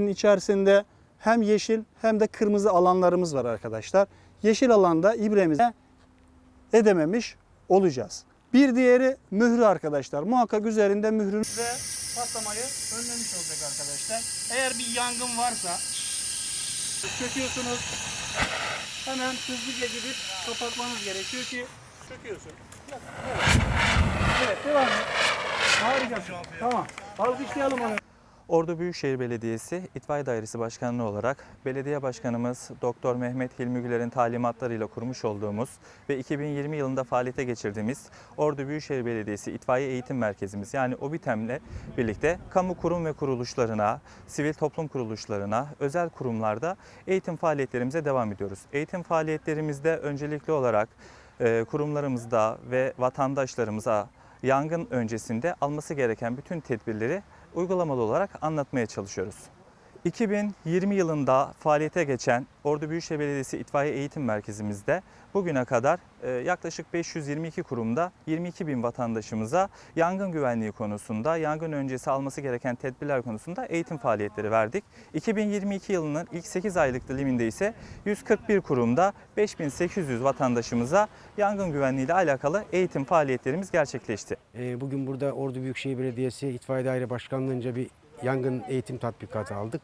içerisinde hem yeşil hem de kırmızı alanlarımız var arkadaşlar. Yeşil alanda ibremize edememiş olacağız. Bir diğeri mührü arkadaşlar. Muhakkak üzerinde mührün ve patlamayı önlemiş olacak arkadaşlar. Eğer bir yangın varsa çöküyorsunuz. Hemen hızlıca gidip kapatmanız gerekiyor ki çöküyorsun. Evet, devam et. Harikasın. Tamam. Alkışlayalım onu. Ordu Büyükşehir Belediyesi İtfaiye Dairesi Başkanlığı olarak belediye başkanımız Doktor Mehmet Hilmi Güler'in talimatlarıyla kurmuş olduğumuz ve 2020 yılında faaliyete geçirdiğimiz Ordu Büyükşehir Belediyesi İtfaiye Eğitim Merkezimiz yani OBİTEM'le birlikte kamu kurum ve kuruluşlarına, sivil toplum kuruluşlarına, özel kurumlarda eğitim faaliyetlerimize devam ediyoruz. Eğitim faaliyetlerimizde öncelikli olarak e, kurumlarımızda ve vatandaşlarımıza yangın öncesinde alması gereken bütün tedbirleri uygulamalı olarak anlatmaya çalışıyoruz. 2020 yılında faaliyete geçen Ordu Büyükşehir Belediyesi İtfaiye Eğitim Merkezimizde bugüne kadar e, yaklaşık 522 kurumda 22 bin vatandaşımıza yangın güvenliği konusunda, yangın öncesi alması gereken tedbirler konusunda eğitim faaliyetleri verdik. 2022 yılının ilk 8 aylık diliminde ise 141 kurumda 5800 vatandaşımıza yangın güvenliği ile alakalı eğitim faaliyetlerimiz gerçekleşti. Ee, Bugün burada Ordu Büyükşehir Belediyesi İtfaiye Daire Başkanlığı'nca bir yangın eğitim tatbikatı aldık.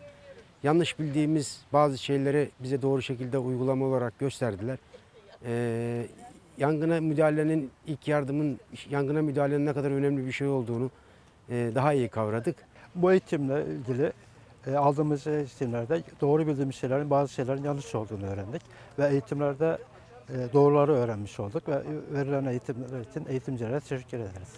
Yanlış bildiğimiz bazı şeyleri bize doğru şekilde uygulama olarak gösterdiler. Ee, yangına müdahalenin, ilk yardımın yangına müdahalenin ne kadar önemli bir şey olduğunu e, daha iyi kavradık. Bu eğitimle ilgili e, aldığımız eğitimlerde doğru bildiğimiz şeylerin bazı şeylerin yanlış olduğunu öğrendik. Ve eğitimlerde e, doğruları öğrenmiş olduk ve verilen eğitimler için eğitimcilere teşekkür ederiz.